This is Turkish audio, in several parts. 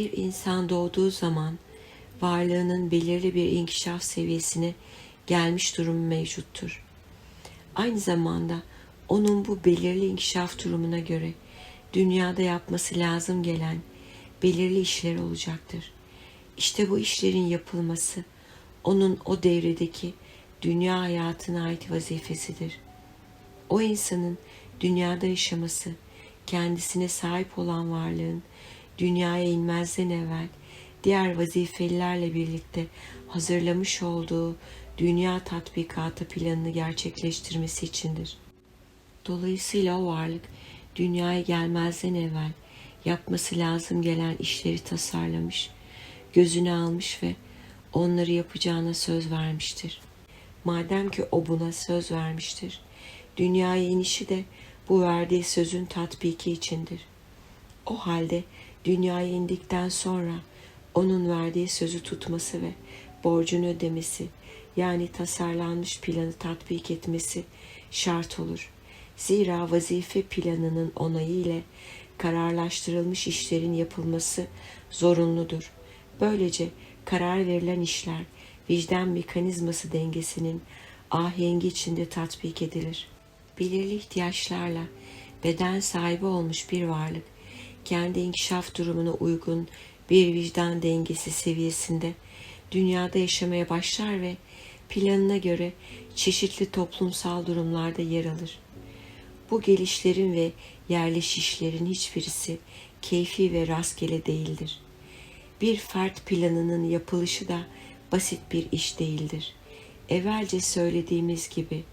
Bir insan doğduğu zaman varlığının belirli bir inkişaf seviyesine gelmiş durumu mevcuttur. Aynı zamanda onun bu belirli inkişaf durumuna göre dünyada yapması lazım gelen belirli işler olacaktır. İşte bu işlerin yapılması onun o devredeki dünya hayatına ait vazifesidir. O insanın dünyada yaşaması, kendisine sahip olan varlığın dünyaya inmezden evvel diğer vazifelilerle birlikte hazırlamış olduğu dünya tatbikatı planını gerçekleştirmesi içindir. Dolayısıyla o varlık dünyaya gelmezden evvel yapması lazım gelen işleri tasarlamış, gözüne almış ve onları yapacağına söz vermiştir. Madem ki o buna söz vermiştir, dünyaya inişi de bu verdiği sözün tatbiki içindir. O halde dünyaya indikten sonra onun verdiği sözü tutması ve borcunu ödemesi yani tasarlanmış planı tatbik etmesi şart olur. Zira vazife planının onayı ile kararlaştırılmış işlerin yapılması zorunludur. Böylece karar verilen işler vicdan mekanizması dengesinin ahengi içinde tatbik edilir. Belirli ihtiyaçlarla beden sahibi olmuş bir varlık kendi inkişaf durumuna uygun bir vicdan dengesi seviyesinde dünyada yaşamaya başlar ve planına göre çeşitli toplumsal durumlarda yer alır. Bu gelişlerin ve yerleşişlerin hiçbirisi keyfi ve rastgele değildir. Bir fert planının yapılışı da basit bir iş değildir. Evvelce söylediğimiz gibi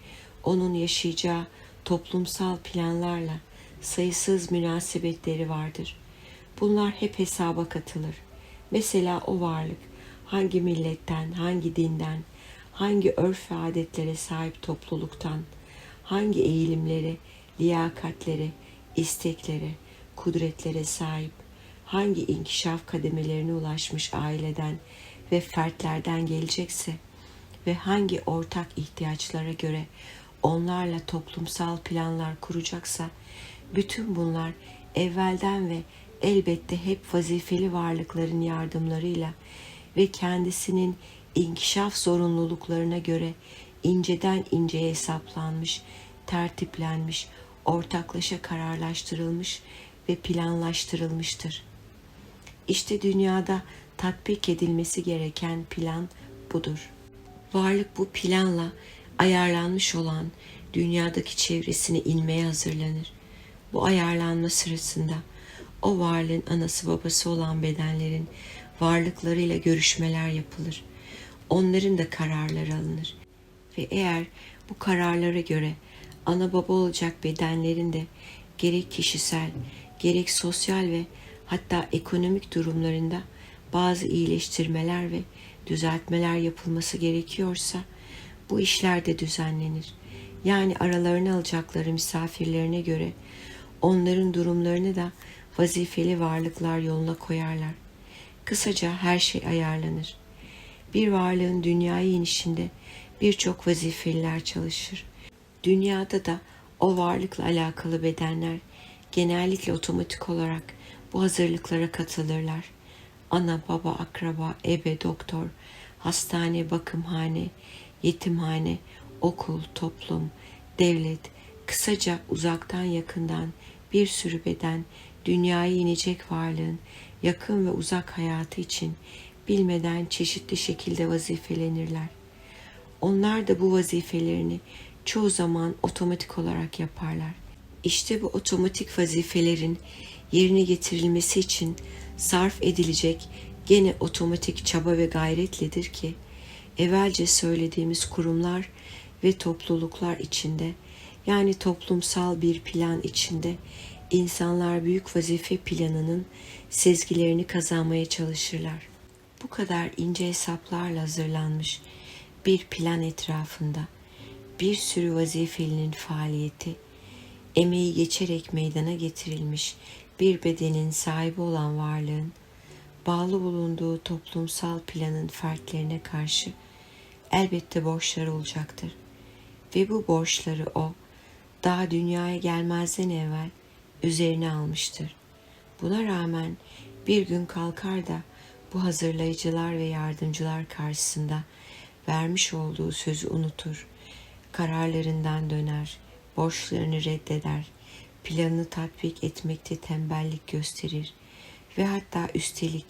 onun yaşayacağı toplumsal planlarla sayısız münasebetleri vardır. Bunlar hep hesaba katılır. Mesela o varlık hangi milletten, hangi dinden, hangi örf ve adetlere sahip topluluktan, hangi eğilimlere, liyakatlere, isteklere, kudretlere sahip, hangi inkişaf kademelerine ulaşmış aileden ve fertlerden gelecekse ve hangi ortak ihtiyaçlara göre onlarla toplumsal planlar kuracaksa bütün bunlar evvelden ve elbette hep vazifeli varlıkların yardımlarıyla ve kendisinin inkişaf zorunluluklarına göre inceden inceye hesaplanmış, tertiplenmiş, ortaklaşa kararlaştırılmış ve planlaştırılmıştır. İşte dünyada tatbik edilmesi gereken plan budur. Varlık bu planla ayarlanmış olan dünyadaki çevresine inmeye hazırlanır. Bu ayarlanma sırasında o varlığın anası babası olan bedenlerin varlıklarıyla görüşmeler yapılır. Onların da kararları alınır. Ve eğer bu kararlara göre ana baba olacak bedenlerin de gerek kişisel, gerek sosyal ve hatta ekonomik durumlarında bazı iyileştirmeler ve düzeltmeler yapılması gerekiyorsa bu işler de düzenlenir. Yani aralarına alacakları misafirlerine göre onların durumlarını da vazifeli varlıklar yoluna koyarlar. Kısaca her şey ayarlanır. Bir varlığın dünyaya inişinde birçok vazifeliler çalışır. Dünyada da o varlıkla alakalı bedenler genellikle otomatik olarak bu hazırlıklara katılırlar. Ana, baba, akraba, ebe, doktor, hastane, bakımhane, yetimhane, okul, toplum, devlet, kısaca uzaktan yakından bir sürü beden dünyaya inecek varlığın yakın ve uzak hayatı için bilmeden çeşitli şekilde vazifelenirler. Onlar da bu vazifelerini çoğu zaman otomatik olarak yaparlar. İşte bu otomatik vazifelerin yerine getirilmesi için sarf edilecek gene otomatik çaba ve gayretledir ki evvelce söylediğimiz kurumlar ve topluluklar içinde yani toplumsal bir plan içinde insanlar büyük vazife planının sezgilerini kazanmaya çalışırlar. Bu kadar ince hesaplarla hazırlanmış bir plan etrafında bir sürü vazifelinin faaliyeti, emeği geçerek meydana getirilmiş bir bedenin sahibi olan varlığın bağlı bulunduğu toplumsal planın fertlerine karşı elbette borçları olacaktır. Ve bu borçları o daha dünyaya gelmezden evvel üzerine almıştır. Buna rağmen bir gün kalkar da bu hazırlayıcılar ve yardımcılar karşısında vermiş olduğu sözü unutur, kararlarından döner, borçlarını reddeder, planını tatbik etmekte tembellik gösterir ve hatta üstelik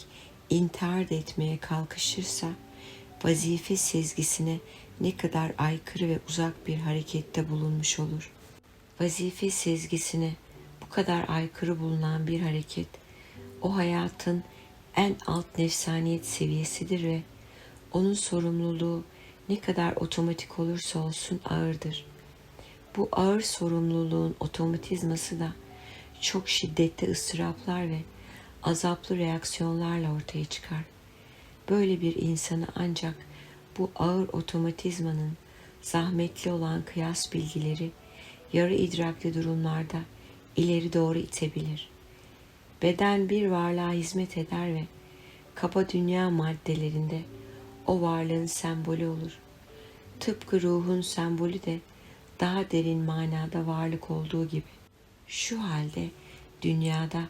intihar da etmeye kalkışırsa vazife sezgisine ne kadar aykırı ve uzak bir harekette bulunmuş olur. Vazife sezgisine bu kadar aykırı bulunan bir hareket o hayatın en alt nefsaniyet seviyesidir ve onun sorumluluğu ne kadar otomatik olursa olsun ağırdır. Bu ağır sorumluluğun otomatizması da çok şiddetli ıstıraplar ve azaplı reaksiyonlarla ortaya çıkar. Böyle bir insanı ancak bu ağır otomatizmanın zahmetli olan kıyas bilgileri yarı idrakli durumlarda ileri doğru itebilir. Beden bir varlığa hizmet eder ve kaba dünya maddelerinde o varlığın sembolü olur. Tıpkı ruhun sembolü de daha derin manada varlık olduğu gibi. Şu halde dünyada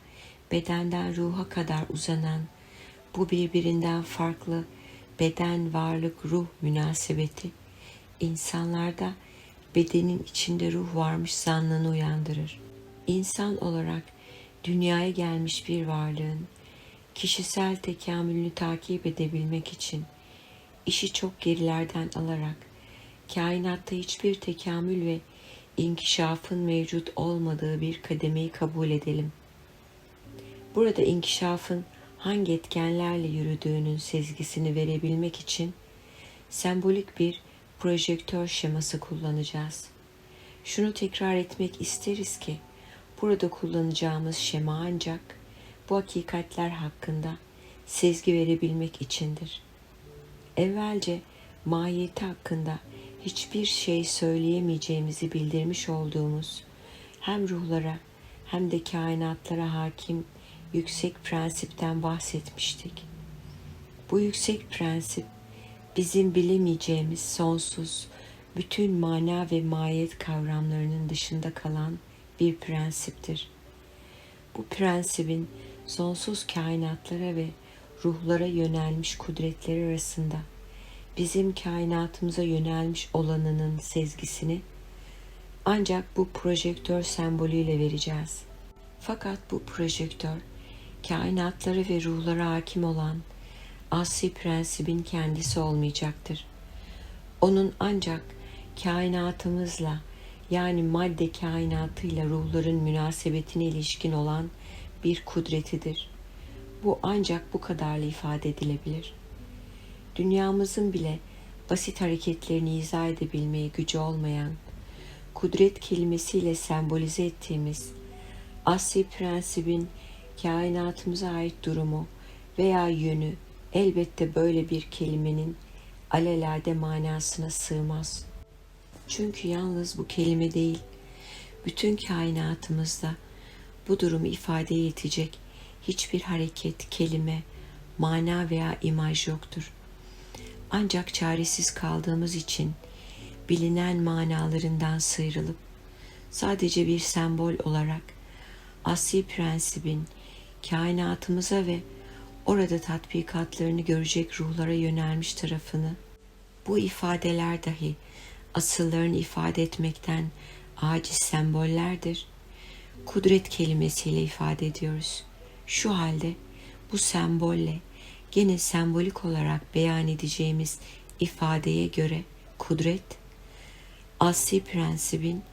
bedenden ruha kadar uzanan bu birbirinden farklı beden varlık ruh münasebeti insanlarda bedenin içinde ruh varmış zannını uyandırır. İnsan olarak dünyaya gelmiş bir varlığın kişisel tekamülünü takip edebilmek için işi çok gerilerden alarak kainatta hiçbir tekamül ve inkişafın mevcut olmadığı bir kademeyi kabul edelim. Burada inkişafın hangi etkenlerle yürüdüğünün sezgisini verebilmek için sembolik bir projektör şeması kullanacağız. Şunu tekrar etmek isteriz ki burada kullanacağımız şema ancak bu hakikatler hakkında sezgi verebilmek içindir. Evvelce mahiyeti hakkında hiçbir şey söyleyemeyeceğimizi bildirmiş olduğumuz hem ruhlara hem de kainatlara hakim yüksek prensipten bahsetmiştik. Bu yüksek prensip bizim bilemeyeceğimiz sonsuz bütün mana ve mahiyet kavramlarının dışında kalan bir prensiptir. Bu prensibin sonsuz kainatlara ve ruhlara yönelmiş kudretleri arasında bizim kainatımıza yönelmiş olanının sezgisini ancak bu projektör sembolüyle vereceğiz. Fakat bu projektör kainatlara ve ruhlara hakim olan asli prensibin kendisi olmayacaktır. Onun ancak kainatımızla yani madde kainatıyla ruhların münasebetine ilişkin olan bir kudretidir. Bu ancak bu kadarla ifade edilebilir. Dünyamızın bile basit hareketlerini izah edebilmeye gücü olmayan, kudret kelimesiyle sembolize ettiğimiz asli prensibin kainatımıza ait durumu veya yönü elbette böyle bir kelimenin alelade manasına sığmaz. Çünkü yalnız bu kelime değil, bütün kainatımızda bu durumu ifadeye yetecek hiçbir hareket, kelime, mana veya imaj yoktur. Ancak çaresiz kaldığımız için bilinen manalarından sıyrılıp sadece bir sembol olarak asli prensibin kainatımıza ve orada tatbikatlarını görecek ruhlara yönelmiş tarafını bu ifadeler dahi asıllarını ifade etmekten aciz sembollerdir. Kudret kelimesiyle ifade ediyoruz. Şu halde bu sembolle gene sembolik olarak beyan edeceğimiz ifadeye göre kudret, asli prensibin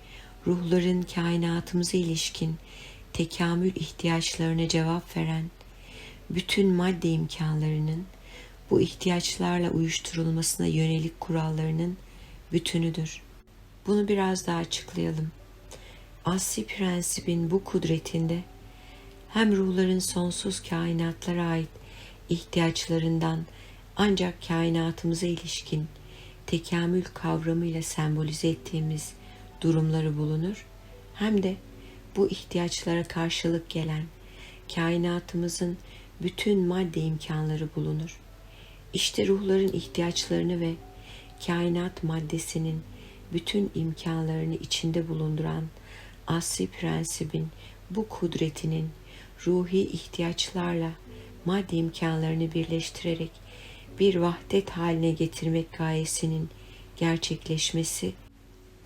ruhların kainatımıza ilişkin tekamül ihtiyaçlarına cevap veren bütün madde imkanlarının bu ihtiyaçlarla uyuşturulmasına yönelik kurallarının bütünüdür. Bunu biraz daha açıklayalım. Asli prensibin bu kudretinde hem ruhların sonsuz kainatlara ait ihtiyaçlarından ancak kainatımıza ilişkin tekamül kavramıyla sembolize ettiğimiz durumları bulunur hem de bu ihtiyaçlara karşılık gelen kainatımızın bütün madde imkanları bulunur. İşte ruhların ihtiyaçlarını ve kainat maddesinin bütün imkanlarını içinde bulunduran asli prensibin bu kudretinin ruhi ihtiyaçlarla maddi imkanlarını birleştirerek bir vahdet haline getirmek gayesinin gerçekleşmesi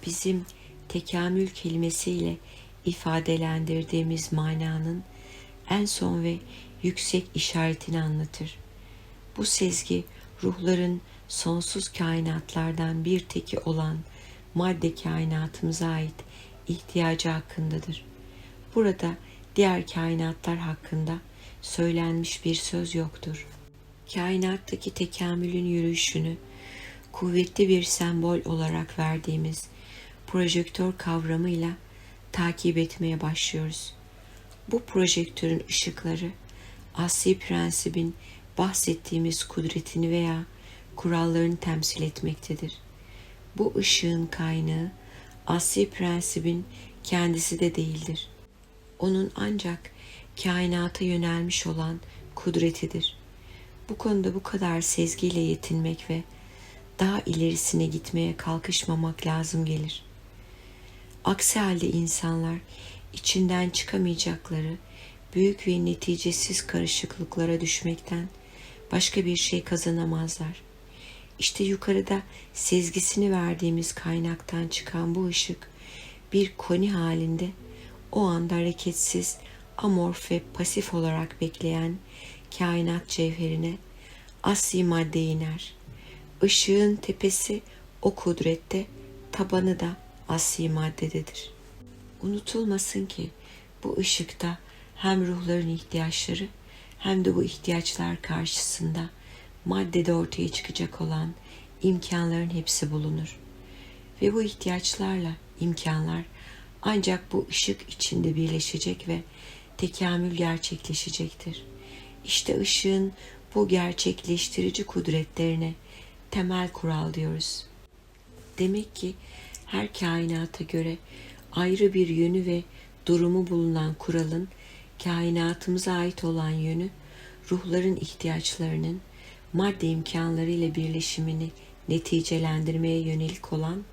bizim tekamül kelimesiyle ifadelendirdiğimiz mananın en son ve yüksek işaretini anlatır. Bu sezgi ruhların sonsuz kainatlardan bir teki olan madde kainatımıza ait ihtiyacı hakkındadır. Burada diğer kainatlar hakkında söylenmiş bir söz yoktur. Kainattaki tekamülün yürüyüşünü kuvvetli bir sembol olarak verdiğimiz projektör kavramıyla takip etmeye başlıyoruz. Bu projektörün ışıkları asli prensibin bahsettiğimiz kudretini veya kurallarını temsil etmektedir. Bu ışığın kaynağı asli prensibin kendisi de değildir. Onun ancak kainata yönelmiş olan kudretidir. Bu konuda bu kadar sezgiyle yetinmek ve daha ilerisine gitmeye kalkışmamak lazım gelir. Aksi halde insanlar içinden çıkamayacakları büyük ve neticesiz karışıklıklara düşmekten başka bir şey kazanamazlar. İşte yukarıda sezgisini verdiğimiz kaynaktan çıkan bu ışık bir koni halinde o anda hareketsiz, amorf ve pasif olarak bekleyen kainat cevherine asli madde iner. Işığın tepesi o kudrette, tabanı da asli maddededir. Unutulmasın ki bu ışıkta hem ruhların ihtiyaçları hem de bu ihtiyaçlar karşısında maddede ortaya çıkacak olan imkanların hepsi bulunur. Ve bu ihtiyaçlarla imkanlar ancak bu ışık içinde birleşecek ve tekamül gerçekleşecektir. İşte ışığın bu gerçekleştirici kudretlerine temel kural diyoruz. Demek ki her kainata göre ayrı bir yönü ve durumu bulunan kuralın kainatımıza ait olan yönü ruhların ihtiyaçlarının madde imkanları ile birleşimini neticelendirmeye yönelik olan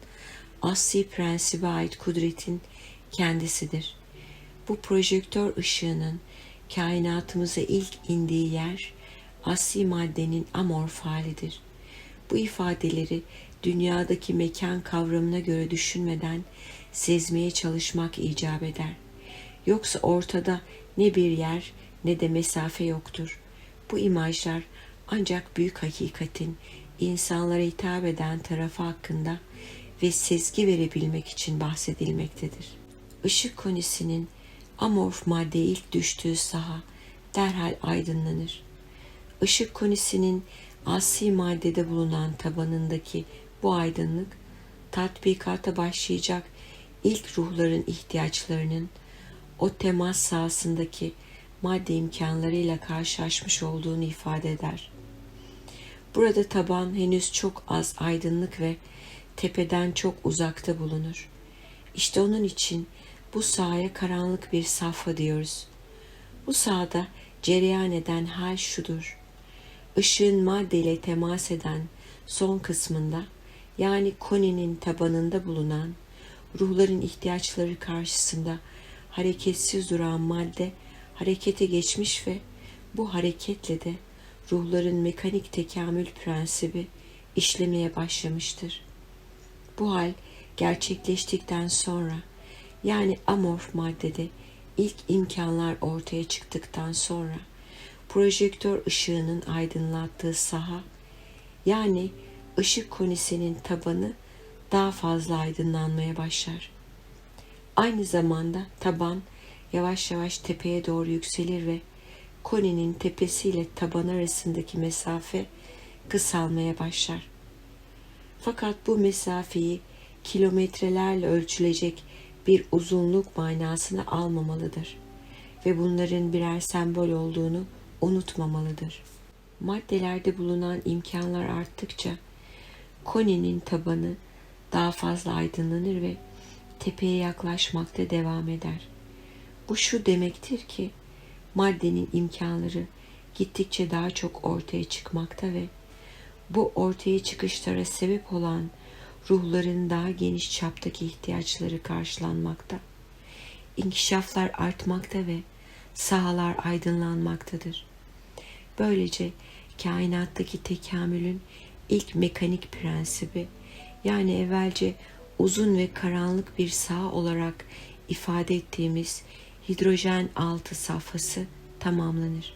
asli prensibe ait kudretin kendisidir. Bu projektör ışığının kainatımıza ilk indiği yer asli maddenin amorf halidir. Bu ifadeleri dünyadaki mekan kavramına göre düşünmeden sezmeye çalışmak icap eder. Yoksa ortada ne bir yer ne de mesafe yoktur. Bu imajlar ancak büyük hakikatin insanlara hitap eden tarafı hakkında ve sezgi verebilmek için bahsedilmektedir. Işık konisinin amorf maddeye ilk düştüğü saha derhal aydınlanır. Işık konisinin asli maddede bulunan tabanındaki bu aydınlık tatbikata başlayacak ilk ruhların ihtiyaçlarının o temas sahasındaki madde imkanlarıyla karşılaşmış olduğunu ifade eder. Burada taban henüz çok az aydınlık ve tepeden çok uzakta bulunur. İşte onun için bu sahaya karanlık bir safha diyoruz. Bu sahada cereyan eden hal şudur. Işığın maddeyle temas eden son kısmında yani koninin tabanında bulunan ruhların ihtiyaçları karşısında hareketsiz duran madde harekete geçmiş ve bu hareketle de ruhların mekanik tekamül prensibi işlemeye başlamıştır. Bu hal gerçekleştikten sonra yani amorf maddede ilk imkanlar ortaya çıktıktan sonra projektör ışığının aydınlattığı saha yani ışık konisinin tabanı daha fazla aydınlanmaya başlar. Aynı zamanda taban yavaş yavaş tepeye doğru yükselir ve koninin tepesiyle taban arasındaki mesafe kısalmaya başlar. Fakat bu mesafeyi kilometrelerle ölçülecek bir uzunluk manasını almamalıdır ve bunların birer sembol olduğunu unutmamalıdır. Maddelerde bulunan imkanlar arttıkça koninin tabanı daha fazla aydınlanır ve tepeye yaklaşmakta devam eder. Bu şu demektir ki maddenin imkanları gittikçe daha çok ortaya çıkmakta ve bu ortaya çıkışlara sebep olan ruhların daha geniş çaptaki ihtiyaçları karşılanmakta, inkişaflar artmakta ve sahalar aydınlanmaktadır. Böylece kainattaki tekamülün ilk mekanik prensibi yani evvelce uzun ve karanlık bir sağ olarak ifade ettiğimiz hidrojen altı safhası tamamlanır.